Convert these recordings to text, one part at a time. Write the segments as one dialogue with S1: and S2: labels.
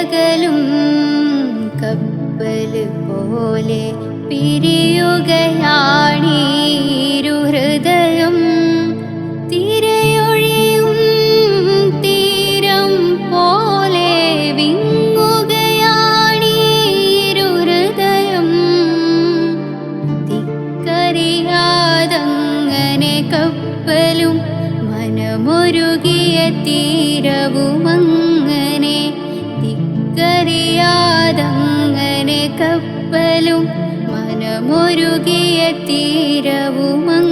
S1: കരയകലും കപ്പൽ പോലെ പിരിയുകയാണീരു ഹൃദയം. തിരയൊഴിയും തീരം പോലെ വിങ്ങുകയാണീരു ഹൃദയം. ദിക്കറിയാതങ്ങനെ കപ്പലും മനമൊരുകിയ തീരവുമങ്ങനെ കപ്പലും മനമൊരുകിയ തീരവുമങ്ങനെ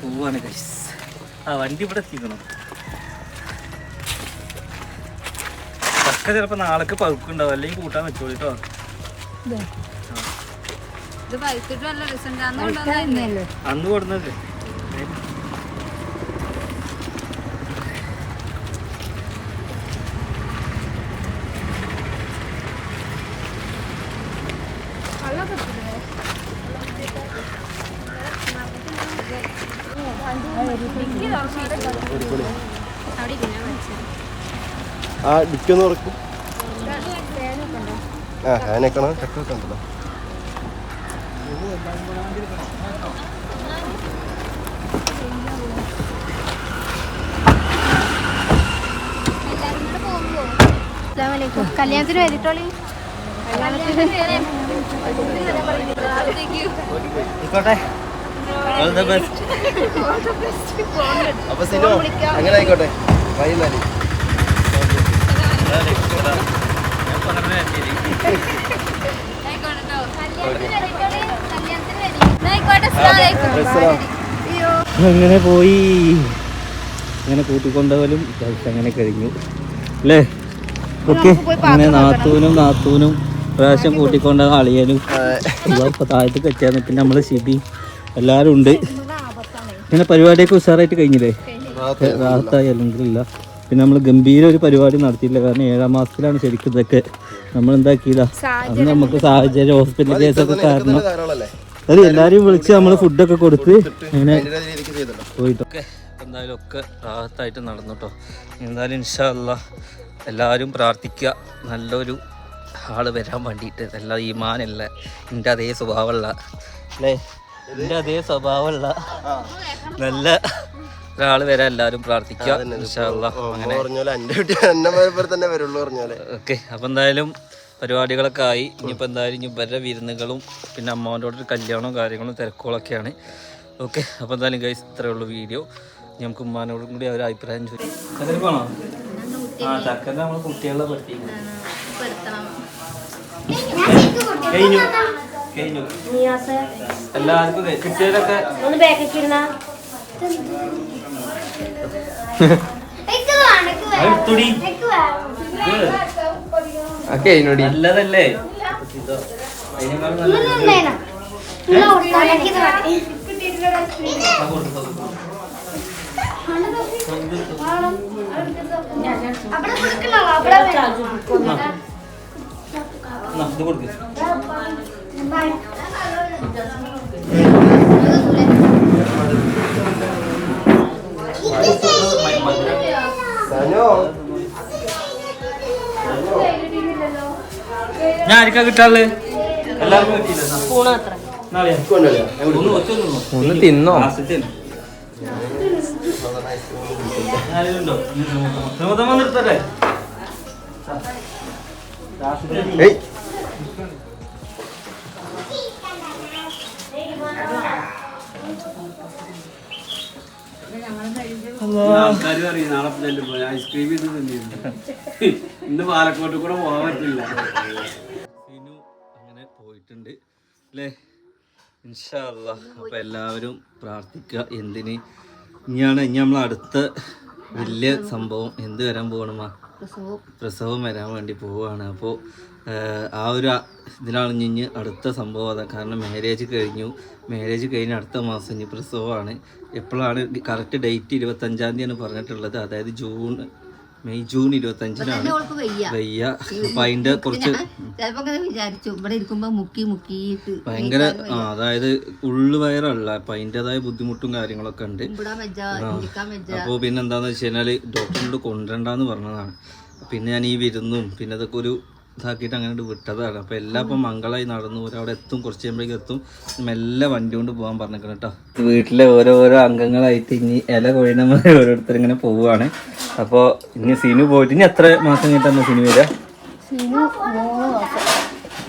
S2: പോവാണ് ഗൈസ് ആ വണ്ടി ഇവിടെ എത്തിക്കണം ചക്ക ചിലപ്പോ നാളേക്ക് പഴുക്കുണ്ടാവും. അല്ലെങ്കിൽ കൂട്ടാൻ വെച്ചോളൂ കേട്ടോ
S1: ഇത് പഴുത്തിട്ട് നല്ല രസമുണ്ടാകുന്നുണ്ടോ
S2: അന്ന് കൊടുന്നത്
S3: ആ ഡിക്കൊന്ന് തുറക്കും ആ ഹാനക്കണം ചക്ക ഒക്കെ ഉണ്ടല്ലോ
S1: കല്യാണത്തിന് വരിട്ടോളി
S3: അപ്പൊ സിനോ അങ്ങനെ ആയിക്കോട്ടെ. വൈകുന്നേരം.
S2: അങ്ങനെ പോയി. അങ്ങനെ കൂട്ടിക്കൊണ്ടവലും അങ്ങനെ കഴിഞ്ഞു. അല്ലേ? ഓക്കെ. അങ്ങനെ നാത്തൂനും നാത്തൂനും പ്രാവശ്യം കൂട്ടിക്കൊണ്ട അളിയനും ഇപ്പൊ താഴത്തേക്ക് എത്തിയാന്ന് പിന്നെ നമ്മൾ ശിബി എല്ലാരും ഉണ്ട്. പിന്നെ പരിപാടിയൊക്കെ ഉഷാറായിട്ട് കഴിഞ്ഞില്ലേ? റാഹത്തായി അല്ലെങ്കിലില്ല. പിന്നെ നമ്മൾ ഗംഭീര ഒരു പരിപാടി നടത്തിയില്ല കാരണം ഏഴാം മാസത്തിലാണ് ശരിക്കും ഇതൊക്കെ. നമ്മൾ എന്താക്കിയില്ല അന്ന് നമുക്ക് സാഹചര്യം ഹോസ്പിറ്റൽ കേസൊക്കെ കാരണം. അത് എല്ലാരും വിളിച്ച് നമ്മൾ ഫുഡൊക്കെ കൊടുത്ത് അങ്ങനെ എന്തായാലും ഒക്കെ റാഹത്തായിട്ട് നടന്നു കേട്ടോ എന്തായാലും ഇൻഷാല്ല എല്ലാവരും പ്രാർത്ഥിക്കുക നല്ലൊരു ആൾ വരാൻ വേണ്ടിയിട്ട് എല്ലാ ഈമാനല്ല എന്റെ അതേ സ്വഭാവമുള്ള അല്ലേ എന്റെ അതേ സ്വഭാവമുള്ള നല്ല ഒരാൾ വരാൻ എല്ലാവരും പ്രാർത്ഥിക്കുക ഇൻഷാല്ല അങ്ങനെ ഓക്കെ അപ്പം എന്തായാലും പരിപാടികളൊക്കെ ആയി. ഇനിയിപ്പോൾ എന്തായാലും ഇനി ഇവരുടെ വിരുന്നുകളും പിന്നെ അമ്മാവന്റെ കൂടെ ഒരു കല്യാണവും കാര്യങ്ങളും തിരക്കുകളൊക്കെയാണ്. ഓക്കെ അപ്പോൾ എന്തായാലും ഗൈസ് ഇത്രയേ ഉള്ളൂ വീഡിയോ നമുക്ക് ഉമ്മാനോടും കൂടി ഒരു അഭിപ്രായം ചോദിക്കും പോണോ? ആ ചക്കന്റെ നമ്മൾ കുട്ടികളെ പഠിപ്പിക്കും കഴിഞ്ഞു. കഴിഞ്ഞു. എല്ലാവർക്കും കുട്ടികളൊക്കെ അത് ഇത് നല്ലതല്ലേ? കൊടുക്ക്.
S3: സനോ
S2: ഞാൻ ആർക്കാ കിട്ടാൾ എല്ലാവർക്കും കിട്ടിയില്ല. ഒന്ന് തിന്നോ
S4: ഒന്ന് തിന്നോ?
S2: ലാസ്റ്റത്തെ തിന്ന്. ആരെങ്കിലും ഉണ്ടോ? നിർത്തട്ടെ?
S4: ആൾക്കാർ പറയും നാളെ ചെല്ലുമ്പോ ഐസ്ക്രീം ഇത് തന്നെയുണ്ട് ഇന്ന് പാലക്കോട്ട് കൂടെ പോകാൻ പറ്റില്ല.
S2: സിനു അങ്ങനെ പോയിട്ടുണ്ട് അല്ലേ? ഇൻഷാല്ല അപ്പൊ എല്ലാവരും പ്രാർത്ഥിക്കുക എന്തിന്? ഇനിയാണ് ഇനി നമ്മൾ അടുത്ത വലിയ സംഭവം. എന്ത് വരാൻ പോകണമാ പ്രസവം. വരാൻ വേണ്ടി പോവാണ്. അപ്പോൾ ആ ഒരു ഇതിലാണ് ഇനി അടുത്ത സംഭവം അതാ. കാരണം മാരേജ് കഴിഞ്ഞു. മാരേജ് കഴിഞ്ഞ് അടുത്ത മാസം ഇനി പ്രസവമാണ്. എപ്പോഴാണ് കറക്റ്റ് ഡേറ്റ് ഇരുപത്തഞ്ചാം തീയതിയാണ് പറഞ്ഞിട്ടുള്ളത്. അതായത് ജൂൺ മെയ് ജൂൺ ഇരുപത്തഞ്ചിനാണ്.
S1: വയ്യ.
S2: അപ്പൊ അതിന്റെ കുറച്ച്
S1: വിചാരിച്ചു. ഇവിടെ ഇരിക്കുമ്പോ മുക്കി മുക്കിയിട്ട്
S2: ഭയങ്കര അതായത് ഉള്ളു വയറല്ല. അപ്പൊ അതിന്റെതായ ബുദ്ധിമുട്ടും കാര്യങ്ങളൊക്കെ ഉണ്ട്.
S1: അപ്പോ പിന്നെന്താന്ന് വെച്ച
S2: കഴിഞ്ഞാൽ ഡോക്ടറിനോട് കൊണ്ടുവരണ്ടെന്ന് പറഞ്ഞതാണ്. പിന്നെ ഞാൻ ഈ വിരുന്നും പിന്നെ അതൊക്കെ ഒരു ഇതാക്കിയിട്ട് അങ്ങനെ വിട്ടതാണ്. അപ്പോൾ എല്ലാം ഇപ്പം മംഗളായി നടന്നു. അവിടെ എത്തും കുറച്ച് കഴിയുമ്പോഴേക്കും എത്തും. മെല്ലെ വണ്ടി കൊണ്ട് പോകാൻ പറഞ്ഞേക്കണം കേട്ടോ വീട്ടിലെ ഓരോരോ അംഗങ്ങളായിട്ട് ഇനി ഇല കൊഴിയുന്ന ഓരോരുത്തർ ഇങ്ങനെ പോവുകയാണ് അപ്പോൾ ഇനി സിനു പോയിട്ട് ഇനി എത്ര മാസം കഴിഞ്ഞിട്ടാണ് സിനു വരിക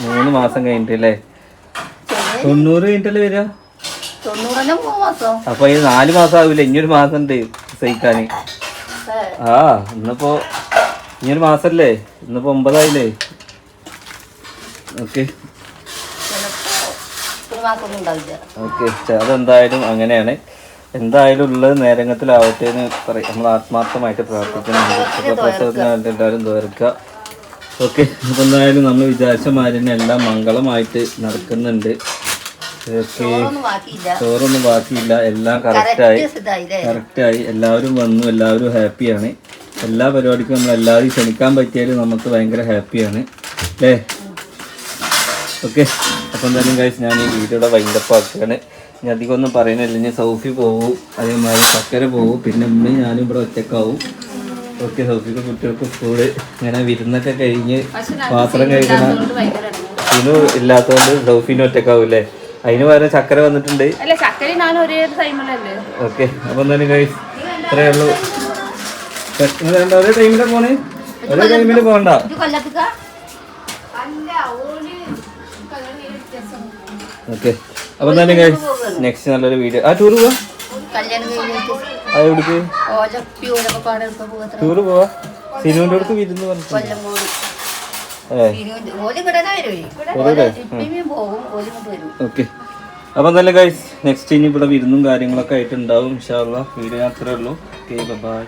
S2: മൂന്ന് മാസം. കഴിഞ്ഞിട്ടല്ലേ തൊണ്ണൂറ് കഴിഞ്ഞിട്ടല്ലേ വരിക അപ്പൊ ഈ നാല് മാസം ആവില്ല ഇനിയൊരു മാസം ഉണ്ട് സഹിക്കാന്. ആ ഇന്നിപ്പോ ഇനിയൊരു മാസല്ലേ? ഇന്നിപ്പോ ഒമ്പതായില്ലേ? ഓക്കെ. ഓക്കെ അതെന്തായാലും അങ്ങനെയാണ്. എന്തായാലും ഉള്ളത് നേരങ്ങത്തിലാവട്ടെ എന്ന് പറയും. നമ്മൾ ആത്മാർത്ഥമായിട്ട് പ്രാർത്ഥിക്കുന്നുണ്ട് എല്ലാവരും തോർക്കുക ഓക്കെ അപ്പം എന്തായാലും നമ്മൾ വിചാരിച്ച മാതിരി എല്ലാം മംഗളമായിട്ട് നടക്കുന്നുണ്ട്. ഓക്കെ. ചോറൊന്നും ബാക്കിയില്ല. എല്ലാം കറക്റ്റായി. കറക്റ്റായി. എല്ലാവരും വന്നു. എല്ലാവരും ഹാപ്പിയാണ്. എല്ലാ പരിപാടിക്കും നമ്മൾ എല്ലാവരും ക്ഷണിക്കാൻ പറ്റിയാലും നമുക്ക് ഭയങ്കര ഹാപ്പിയാണ്. അല്ലേ? ഓക്കെ. അപ്പം എന്തായാലും കഴിച്ച് ഞാൻ ഈ വീഡിയോയുടെ വൈൻഡപ്പ് ആക്കുകയാണ്. ഞാൻ അധികം ഒന്നും പറയുന്നില്ല ഇനി സൗഫി പോവും. അതേമാതിരി ചക്കര പോവും. പിന്നെ ഉമ്മയും ഞാനും ഇവിടെ ഒറ്റക്കാവും. ഓക്കെ സൗഫിക്ക് കുട്ടികൾക്ക് സ്കൂൾ ഇങ്ങനെ വിരുന്നൊക്കെ കഴിഞ്ഞ് പാത്രം കഴിക്കണം ഇതിനും ഇല്ലാത്തതുകൊണ്ട് സൗഫിനും ഒറ്റക്കാവും അല്ലേ അതിന് പകരം ചക്കര വന്നിട്ടുണ്ട്. ഓക്കെ അപ്പോൾ എന്തായാലും കഴിച്ച് ഇത്രയേ ഉള്ളൂ. ഒരേ ടൈമിലാണ് പോണേ? ഒരേ ടൈമിൽ പോകണ്ട. ഓക്കെ അപ്പൊ ഗൈസ് നെക്സ്റ്റ് നല്ലൊരു വീഡിയോ ആ ടൂർ പോവാ?
S1: അതെവിടേക്ക്
S2: ടൂർ പോവാ? സിനുവിന്റെ അടുത്ത് വിരുന്ന് പറഞ്ഞു ഓക്കെ അപ്പൊ എന്തായാലും ഗൈസ് നെക്സ്റ്റ് ഇനി ഇവിടെ വിരുന്നും കാര്യങ്ങളൊക്കെ ആയിട്ടുണ്ടാവും ഇൻഷാല്ല വീഡിയോ അത്രേ ഉള്ളൂ. Okay bye